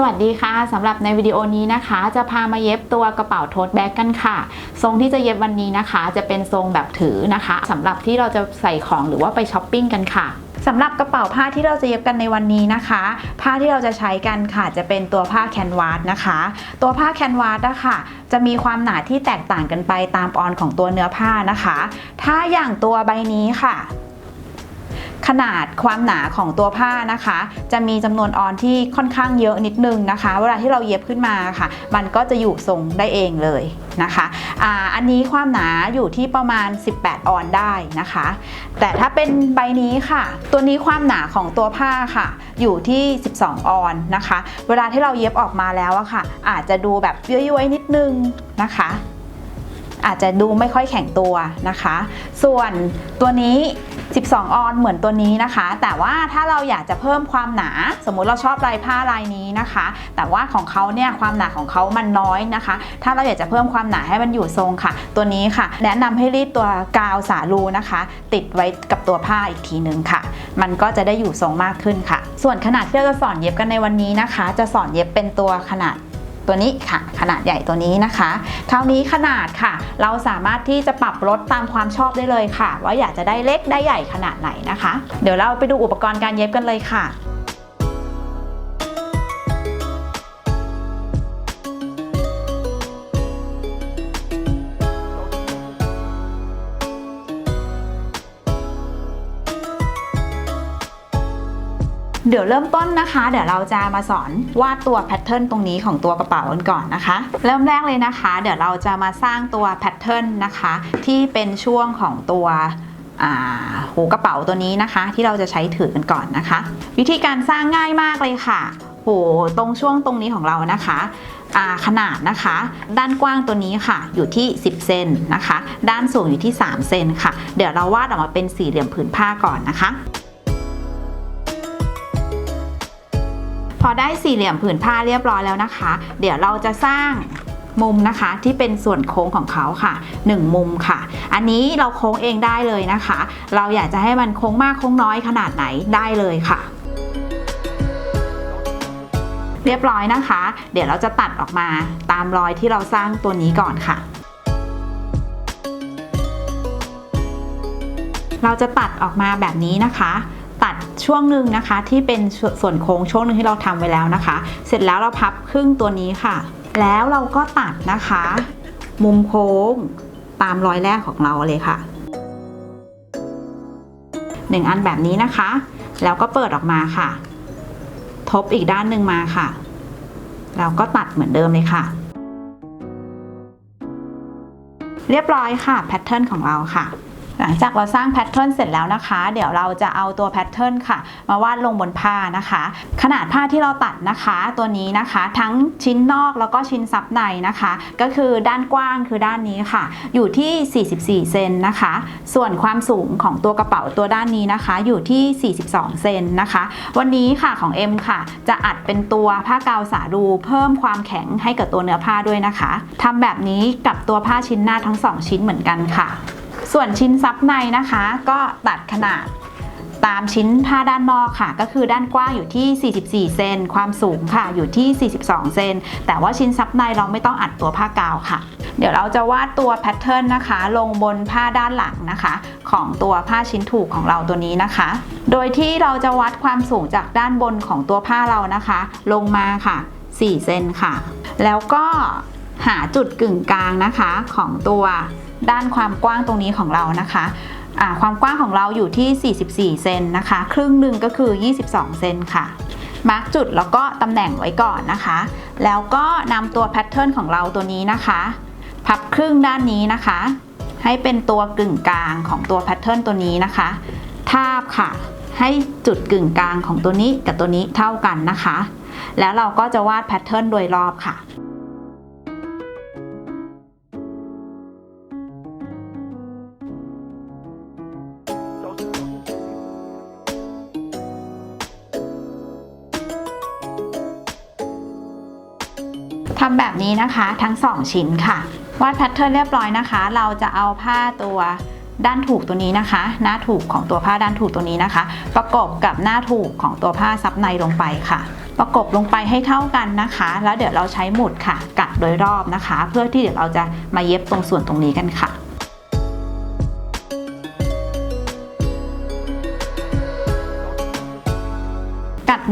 สวัสดีค่ะสำหรับในวิดีโอนี้นะคะ จะพามาเย็บตัวกระเป๋าโทสแบ็กกันค่ะ ทรงที่จะเย็บวันนี้นะคะ จะเป็นทรงแบบถือนะคะสำหรับที่เราจะใส่ของหรือว่าไปช้อปปิ้งกันค่ะสำหรับกระเป๋าผ้าที่เราจะเย็บกันในวันนี้นะคะ ผ้าที่เราจะใช้กันค่ะจะเป็นตัวผ้าแคนวาสนะคะ ตัวผ้าแคนวาสนะคะจะมีความหนาที่แตกต่างกันไปตามออนของตัวเนื้อผ้านะคะ ถ้าอย่างตัวใบนี้ค่ะ ขนาดความหนาของตัวผ้านะคะ จะมีจำนวนออนที่ค่อนข้างเยอะนิดนึงนะคะ เวลาที่เราเย็บขึ้นมาค่ะ มันก็จะอยู่ทรงได้เองเลยนะคะอ่าอันนี้ความหนาอยู่ที่ประมาณ 18 ออนได้นะคะ แต่ถ้าเป็นใบนี้ค่ะ ตัวนี้ความหนาของตัวผ้าค่ะ อยู่ที่ 12 ออนนะคะ เวลาที่เราเย็บออกมาแล้วอะค่ะ อาจจะดูแบบย้วยๆนิดนึงนะคะ อาจจะดูไม่ค่อยแข็งตัวนะคะ ส่วนตัวนี้ 12 ออนเหมือนตัวนี้นะคะ แต่ว่าถ้าเราอยากจะเพิ่มความหนา สมมุติเราชอบลายผ้าลายนี้นะคะ แต่ว่าของเขาเนี่ยความหนาของเขามันน้อยนะคะ ถ้าเราอยากจะเพิ่มความหนาให้มันอยู่ทรงค่ะ ตัวนี้ค่ะ แนะนำให้รีดตัวกาวสาลูนะคะ ติดไว้กับตัวผ้าอีกทีนึงค่ะ มันก็จะได้อยู่ทรงมากขึ้นค่ะ ส่วนขนาดที่เราจะสอนเย็บกันในวันนี้นะคะ จะสอนเย็บเป็นตัวขนาด ตัวนี้ค่ะ ขนาดใหญ่ตัวนี้นะคะ คราวนี้ขนาดค่ะ เราสามารถที่จะปรับลดตามความชอบได้เลยค่ะ ว่าอยากจะได้เล็กได้ใหญ่ขนาดไหนนะคะ เดี๋ยวเราไปดูอุปกรณ์การเย็บกันเลยค่ะ เดี๋ยวเริ่มต้นนะคะ เดี๋ยวเราจะมาสอนวาดตัวแพทเทิร์นตรงนี้ของตัวกระเป๋ากันก่อนนะคะ เริ่มแรกเลยนะคะ เดี๋ยวเราจะมาสร้างตัวแพทเทิร์นนะคะ ที่เป็นช่วงของตัวหูกระเป๋าตัวนี้นะคะ ที่เราจะใช้ถือกันก่อนนะคะ วิธีการสร้างง่ายมากเลยค่ะโหตรงช่วงตรงนี้ของเรานะคะขนาดนะคะ ด้านกว้างตัวนี้ค่ะอยู่ที่ 10 เซนนะคะ ด้านสูงอยู่ที่ 3 เซนค่ะ เดี๋ยวเราวาดออกมาเป็นสี่เหลี่ยมผืนผ้าก่อนนะคะ อได้สี่เหลี่ยมผืนผ้าเรียบร้อยแล้วนะคะ เดี๋ยวเราจะสร้างมุมนะคะที่เป็นส่วนโค้งของเขาค่ะ 1 มุมค่ะ อันนี้เราโค้งเองได้เลยนะคะ เราอยากจะให้มันโค้งมากโค้งน้อยขนาดไหนได้เลยค่ะ เรียบร้อยนะคะ เดี๋ยวเราจะตัดออกมาตามรอยที่เราสร้างตัวนี้ก่อนค่ะ เราจะตัดออกมาแบบนี้นะคะ ช่วงหนึ่งนะคะที่เป็นส่วนโค้งช่วงหนึ่งที่เราทำไว้แล้วนะคะ เสร็จแล้วเราพับครึ่งตัวนี้ค่ะ แล้วเราก็ตัดนะคะ มุมโค้งตามรอยแรกของเราเลยค่ะหนึ่งอันแบบนี้นะคะ แล้วก็เปิดออกมาค่ะ ทบอีกด้านหนึ่งมาค่ะ แล้วก็ตัดเหมือนเดิมเลยค่ะ เรียบร้อยค่ะแพทเทิร์นของเราค่ะ หลังจากเราสร้างแพทเทิร์นเสร็จแล้วนะคะ เดี๋ยวเราจะเอาตัวแพทเทิร์นค่ะ มาวาดลงบนผ้านะคะ ขนาดผ้าที่เราตัดนะคะ ตัวนี้นะคะ ทั้งชิ้นนอกแล้วก็ชิ้นซับในนะคะ ก็คือด้านกว้างคือด้านนี้ค่ะ อยู่ที่ 44 เซนนะคะ ส่วนความสูงของตัวกระเป๋าตัวด้านนี้นะคะ อยู่ที่ 42 เซนนะคะ วันนี้ค่ะของเอ็มค่ะ จะอัดเป็นตัวผ้ากาวสาดูเพิ่มความแข็งให้กับตัวเนื้อผ้าด้วยนะคะทำแบบนี้กับตัวผ้าชิ้นหน้าทั้งสองชิ้นเหมือนกันค่ะ ส่วนชิ้นซับในนะคะ ก็ตัดขนาดตามชิ้นผ้าด้านนอกค่ะ ก็คือด้านกว้างอยู่ที่ 44 เซนความสูงค่ะอยู่ที่ 42 เซนแต่ว่าชิ้นซับในเราไม่ต้องอัดตัวผ้ากาวค่ะ เดี๋ยวเราจะวาดตัวแพทเทิร์นนะคะ ลงบนผ้าด้านหลังนะคะ ของตัวผ้าชิ้นถูกของเราตัวนี้นะคะ โดยที่เราจะวัดความสูงจากด้านบนของตัวผ้าเรานะคะ ลงมาค่ะ 4 เซนค่ะ แล้วก็หาจุดกึ่งกลางนะคะของตัว ด้านความกว้างตรงนี้ของเรานะคะความกว้างของเราอยู่ที่ 44 เซนนะคะ ครึ่งหนึ่งก็คือ 22 เซนค่ะ มาร์กจุดแล้วก็ตำแหน่งไว้ก่อนนะคะ แล้วก็นำตัวแพทเทิร์นของเราตัวนี้นะคะ พับครึ่งด้านนี้นะคะ ให้เป็นตัวกึ่งกลางของตัวแพทเทิร์นตัวนี้นะคะ ทาบค่ะ ให้จุดกึ่งกลางของตัวนี้กับตัวนี้เท่ากันนะคะ แล้วเราก็จะวาดแพทเทิร์นโดยรอบค่ะ แบบนี้นะคะทั้ง 2 ชิ้นค่ะ วาดแพทเทิร์นเรียบร้อยนะคะ เราจะเอาผ้าตัวด้านถูกตัวนี้นะคะ หน้าถูกของตัวผ้าด้านถูกตัวนี้นะคะ ประกบกับหน้าถูกของตัวผ้าซับในลงไปค่ะ ประกบลงไปให้เท่ากันนะคะ แล้วเดี๋ยวเราใช้หมุดค่ะกัดโดยรอบนะคะ เพื่อที่เดี๋ยวเราจะมาเย็บตรงส่วนตรงนี้กันค่ะ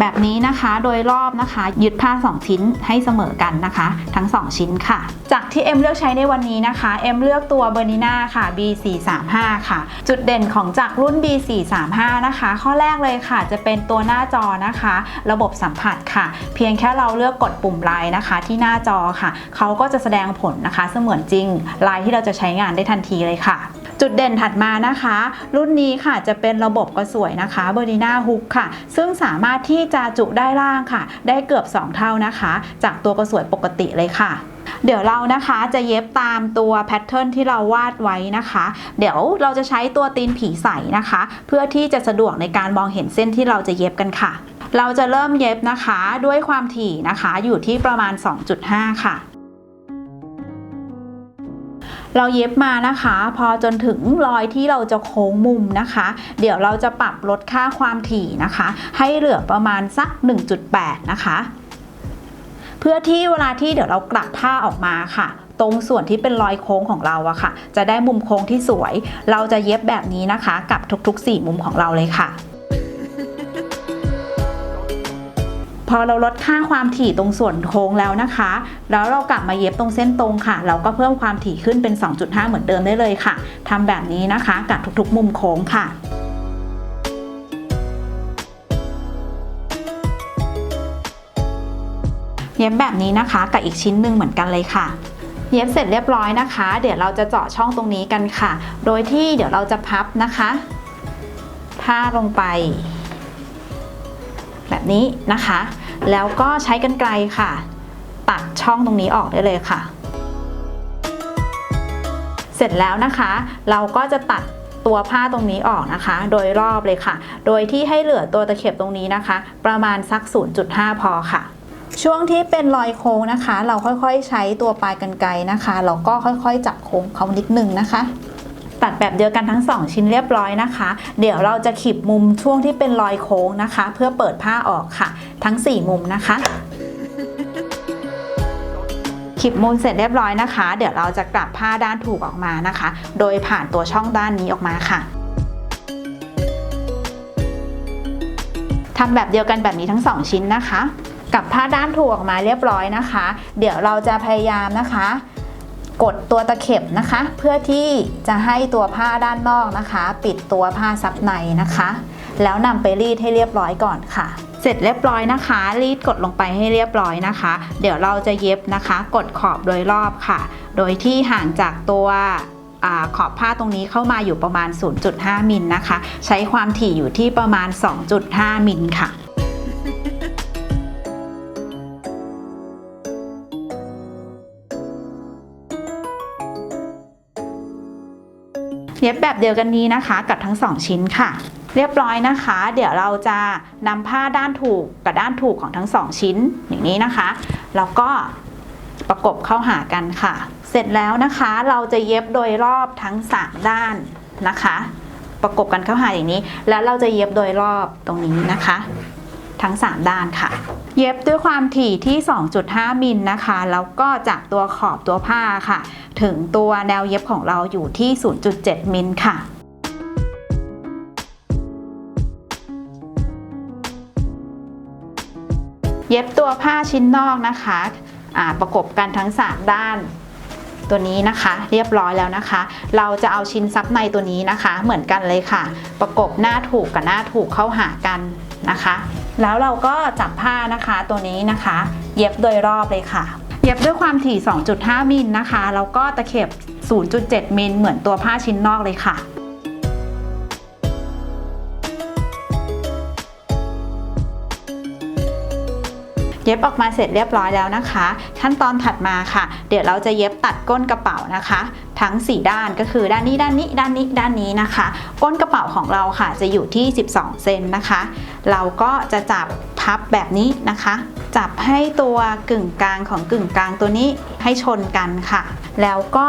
แบบนี้นะคะ โดยรอบนะคะ ยึดผ้า 2 ชิ้นให้เสมอกันนะคะ ทั้ง 2 ชิ้นค่ะ จากที่เอ็มเลือกใช้ในวันนี้นะคะเอ็มเลือกตัวเบอร์นิน่าค่ะ B435 ค่ะ จุดเด่นของจากรุ่น B435 นะคะ ข้อแรกเลยค่ะ จะเป็นตัวหน้าจอนะคะ ระบบสัมผัสค่ะ เพียงแค่เราเลือกกดปุ่มไลน์นะคะ ที่หน้าจอค่ะเขาก็จะแสดงผลนะคะ เสมือนจริงไลน์ที่เราจะใช้งานได้ทันทีเลยค่ะ จุดเด่นถัดมานะคะ รุ่นนี้ค่ะจะเป็นระบบกระสวยนะคะเบอร์ n ิน่าฮุกค่ะ ซึ่งสามารถที่จะจุได้ล่างค่ะ ได้เกือบ 2 เท่านะคะ จากตัวกระสวยปกติเลยค่ะเดี๋ยวเรานะคะจะเย็บตามตัวแพทเทิร์นที่เราวาดไว้นะคะ เดี๋ยวเราจะใช้ตัวตีนผีใสนะคะ เพื่อที่จะสะดวกในการมองเห็นเส้นที่เราจะเย็บกันค่ะ เราจะเริ่มเย็บนะคะด้วยความถี่นะคะอยู่ที่ประมาณ 2.5 ค่ะ เราเย็บมานะคะ พอจนถึงรอยที่เราจะโค้งมุมนะคะ เดี๋ยวเราจะปรับลดค่าความถี่นะคะ ให้เหลือประมาณสัก 1.8 นะคะ เพื่อที่เวลาที่เดี๋ยวเรากลับผ้าออกมาค่ะตรงส่วนที่เป็นรอยโค้งของเราอะค่ะ จะได้มุมโค้งที่สวย เราจะเย็บแบบนี้นะคะ กับทุกๆ 4 มุมของเราเลยค่ะ พอเราลดค่าความถี่ตรงส่วนโค้งแล้วนะคะ แล้วเรากลับมาเย็บตรงเส้นตรงค่ะ เราก็เพิ่มความถี่ขึ้นเป็น 2.5 เหมือนเดิมได้เลยค่ะทำแบบนี้นะคะกับทุกๆ มุมโค้งค่ะเย็บแบบนี้นะคะกับอีกชิ้นหนึ่งเหมือนกันเลยค่ะ เย็บเสร็จเรียบร้อยนะคะ เดี๋ยวเราจะเจาะช่องตรงนี้กันค่ะ โดยที่เดี๋ยวเราจะพับนะคะ ผ้าลงไป แบบนี้นะคะ แล้วก็ใช้กันไกลค่ะ ตัดช่องตรงนี้ออกได้เลยค่ะ เสร็จแล้วนะคะ เราก็จะตัดตัวผ้าตรงนี้ออกนะคะ โดยรอบเลยค่ะ โดยที่ให้เหลือตัวตะเข็บตรงนี้นะคะ ประมาณสัก 0.5 พอค่ะช่วงที่เป็นรอยโค้งนะคะ เราค่อยๆ ใช้ตัวปลายกันไกรนะคะแล้วก็ค่อยๆ จับโค้งเขานิดนึงนะคะ ตัดแบบเดียวกันทั้ง 2 ชิ้นเรียบร้อยนะคะ เดี๋ยวเราจะขีบมุมช่วงที่เป็นรอยโค้งนะคะ เพื่อเปิดผ้าออกค่ะ ทั้ง 4 มุมนะคะขีบมุมเสร็จเรียบร้อยนะคะ เดี๋ยวเราจะกลับผ้าด้านถูกออกมานะคะ โดยผ่านตัวช่องด้านนี้ออกมาค่ะทำแบบเดียวกันแบบนี้ทั้ง 2 ชิ้นนะคะกลับผ้าด้านถูกออกมาเรียบร้อยนะคะ เดี๋ยวเราจะพยายามนะคะ กดตัวตะเข็บนะคะ เพื่อที่จะให้ตัวผ้าด้านนอกนะคะ ปิดตัวผ้าซับในนะคะ แล้วนำไปรีดให้เรียบร้อยก่อนค่ะ เสร็จเรียบร้อยนะคะ รีดกดลงไปให้เรียบร้อยนะคะ เดี๋ยวเราจะเย็บนะคะ กดขอบโดยรอบค่ะ โดยที่ห่างจากตัวอขอบผ้าตรงนี้เข้ามาอยู่ประมาณ 0.5 มิลนะคะ ใช้ความถี่อยู่ที่ประมาณ 2.5 มิลค่ะ เย็บแบบเดียวกันนี้นะคะ กับทั้ง 2 ชิ้นค่ะ เรียบร้อยนะคะ เดี๋ยวเราจะนำผ้าด้านถูกกับด้านถูกของทั้ง 2 ชิ้นอย่างนี้นะคะ แล้วก็ประกบเข้าหากันค่ะ เสร็จแล้วนะคะเราจะเย็บโดยรอบทั้ง 3 ด้านนะคะ ประกบกันเข้าหาอย่างนี้ แล้วเราจะเย็บโดยรอบตรงนี้นะคะ ทั้ง 3 ด้านค่ะ เย็บด้วยความถี่ที่ 2.5 มิลนะคะ แล้วก็จากตัวขอบตัวผ้าค่ะ ถึงตัวแนวเย็บของเราอยู่ที่ 0.7 มิลค่ะเย็บตัวผ้าชิ้นนอกนะคะประกบกันทั้ง 3 ด้าน ตัวนี้นะคะ เรียบร้อยแล้วนะคะ เราจะเอาชิ้นซับในตัวนี้นะคะ เหมือนกันเลยค่ะ ประกบหน้าถูกกับหน้าถูกเข้าหากันนะคะ แล้วเราก็จับผ้านะคะตัวนี้นะคะ เย็บโดยรอบเลยค่ะ เย็บด้วยความถี่ 2.5 มิลนะคะ แล้วก็ตะเข็บ 0.7 มิลเหมือนตัวผ้าชิ้นนอกเลยค่ะเย็บออกมาเสร็จเรียบร้อยแล้วนะคะ ขั้นตอนถัดมาค่ะ เดี๋ยวเราจะเย็บตัดก้นกระเป๋านะคะ ทั้ง 4 ด้านก็คือด้านนี้ด้านนี้ด้านนี้ด้านนี้นะคะ ก้นกระเป๋าของเราค่ะจะอยู่ที่ 12 เซนนะคะ เราก็จะจับพับแบบนี้นะคะ จับให้ตัวกึ่งกลางของกึ่งกลางตัวนี้ให้ชนกันค่ะ แล้วก็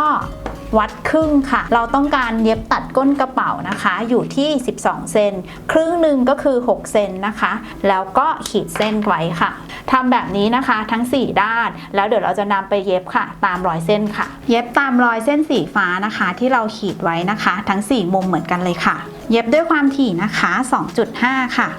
วัดครึ่งค่ะ เราต้องการเย็บตัดก้นกระเป๋านะคะ อยู่ที่ 12 เซนครึ่งหนึ่งก็คือ 6 เซนนะคะ แล้วก็ขีดเส้นไว้ค่ะทำแบบนี้นะคะทั้ง 4 ด้าน แล้วเดี๋ยวเราจะนำไปเย็บค่ะ ตามรอยเส้นค่ะ เย็บตามรอยเส้นสีฟ้านะคะ ที่เราขีดไว้นะคะ ทั้ง 4 มุมเหมือนกันเลยค่ะ เย็บด้วยความถี่นะคะ 2.5 ค่ะ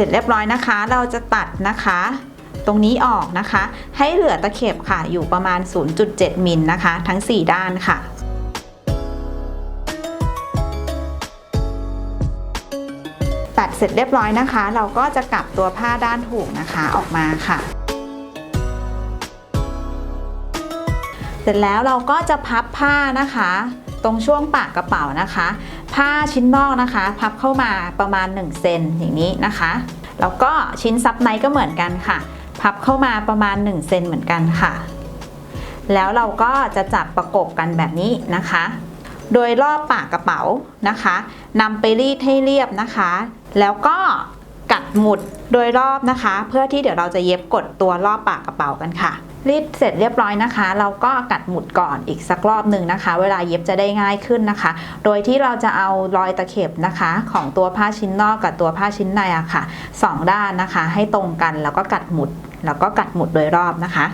ร็จเรียบร้อยนะคะ เราจะตัดนะคะ ตรงนี้ออกนะคะ ให้เหลือตะเข็บค่ะ อยู่ประมาณ 0.7 มิลนะคะ ทั้ง 4 ด้านค่ะตัดเสร็จเรียบร้อยนะคะ เราก็จะกลับตัวผ้าด้านถูกนะคะออกมาค่ะ เสร็จแล้วเราก็จะพับผ้านะคะ ตรงช่วงปากกระเป๋านะคะ ผ้าชิ้นนอกนะคะ พับเข้ามาประมาณ1เซนอย่างนี้นะคะ แล้วก็ชิ้นซับในก็เหมือนกันค่ะ พับเข้ามาประมาณ1เซนเหมือนกันค่ะ แล้วเราก็จะจับประกบกันแบบนี้นะคะ โดยรอบปากกระเป๋านะคะนำไปรีดให้เรียบนะคะ แล้วก็กัดหมุดโดยรอบนะคะ เพื่อที่เดี๋ยวเราจะเย็บกดตัวรอบปากกระเป๋ากันค่ะ รีดเสร็จเรียบร้อยนะคะ เราก็กัดหมุดก่อนอีกสักรอบหนึ่งนะคะ เวลาเย็บจะได้ง่ายขึ้นนะคะ โดยที่เราจะเอารอยตะเข็บนะคะ ของตัวผ้าชิ้นนอกกับตัวผ้าชิ้นในอะค่ะสองด้านนะคะ ให้ตรงกันแล้วก็กัดหมุด แล้วก็กัดหมุดโดยรอบนะคะ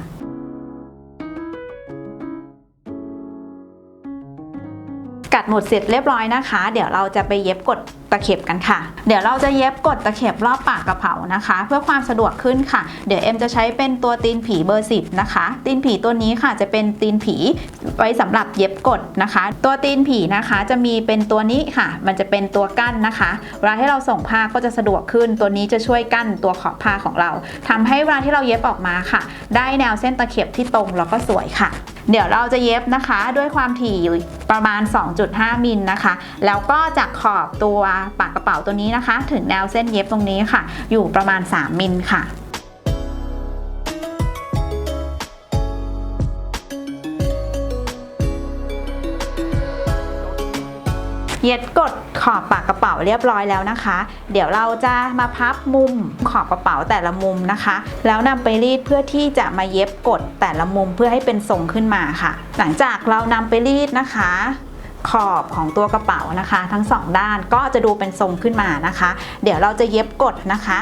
กัดหมุดเสร็จเรียบร้อยนะคะ เดี๋ยวเราจะไปเย็บกดตะเข็บกันค่ะ เดี๋ยวเราจะเย็บกดตะเข็บรอบปากกระเป๋านะคะ เพื่อความสะดวกขึ้นค่ะ เดี๋ยวเอ็มจะใช้เป็นตัวตีนผีเบอร์ 10 นะคะ ตีนผีตัวนี้ค่ะจะเป็นตีนผีไว้สำหรับเย็บกดนะคะ ตัวตีนผีนะคะจะมีเป็นตัวนี้ค่ะ มันจะเป็นตัวกั้นนะคะเวลาที่เราส่งผ้าก็จะสะดวกขึ้น ตัวนี้จะช่วยกั้นตัวขอบผ้าของเราทำให้เวลาที่เราเย็บออกมาค่ะ ได้แนวเส้นตะเข็บที่ตรงแล้วก็สวยค่ะเดี๋ยวเราจะเย็บนะคะด้วยความถี่ประมาณ 2.5 มิลนะคะ แล้วก็จากขอบตัวปากกระเป๋าตัวนี้นะคะ ถึงแนวเส้นเย็บตรงนี้ค่ะ อยู่ประมาณ 3 มิลค่ะเย็ดกดขอบปากกระเป๋าเรียบร้อยแล้วนะคะ เดี๋ยวเราจะมาพับมุมขอบกระเป๋าแต่ละมุมนะคะ แล้วนำไปรีดเพื่อที่จะมาเย็บกดแต่ละมุมเพื่อให้เป็นทรงขึ้นมาค่ะ หลังจากเรานำไปรีดนะคะ ขอบของตัวกระเป๋านะคะ ทั้งสองด้านก็จะดูเป็นทรงขึ้นมานะคะ เดี๋ยวเราจะเย็บกดนะคะ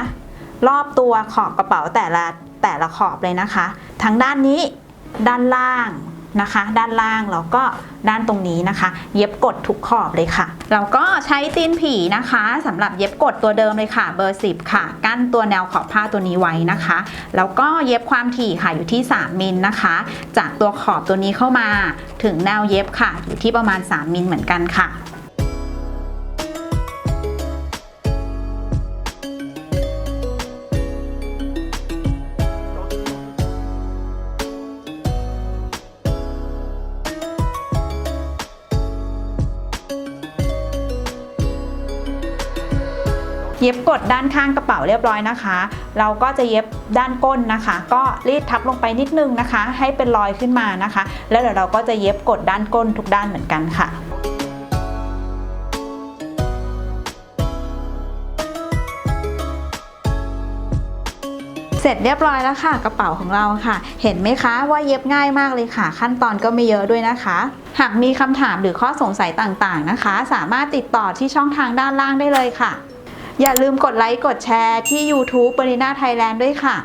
รอบตัวขอบกระเป๋าแต่ละแต่ละขอบเลยนะคะ ทั้งด้านนี้ด้านล่าง นะคะ ด้านล่างแล้วก็ด้านตรงนี้นะคะ เย็บกดทุกขอบเลยค่ะเราก็ใช้ตีนผีนะคะสำหรับเย็บกดตัวเดิมเลยค่ะ เบอร์ 10 ค่ะ กั้นตัวแนวขอบผ้าตัวนี้ไว้นะคะ แล้วก็เย็บความถี่ค่ะอยู่ที่ 3มิลนะคะ จากตัวขอบตัวนี้เข้ามาถึงแนวเย็บค่ะ อยู่ที่ประมาณ 3มิลเหมือนกันค่ะ เย็บกดด้านข้างกระเป๋าเรียบร้อยนะคะ เราก็จะเย็บด้านก้นนะคะ ก็รีดทับลงไปนิดนึงนะคะ ให้เป็นรอยขึ้นมานะคะ แล้วเดี๋ยวเราก็จะเย็บกดด้านก้นทุกด้านเหมือนกันค่ะเสร็จเรียบร้อยแล้วค่ะกระเป๋าของเราค่ะ เห็นไหมคะว่าเย็บง่ายมากเลยค่ะ ขั้นตอนก็ไม่เยอะด้วยนะคะ หากมีคำถามหรือข้อสงสัยต่างๆนะคะ สามารถติดต่อที่ช่องทางด้านล่างได้เลยค่ะ อย่าลืมกดไลค์กดแชร์ที่ YouTube บริน่าไทยแลนด์ด้วยค่ะ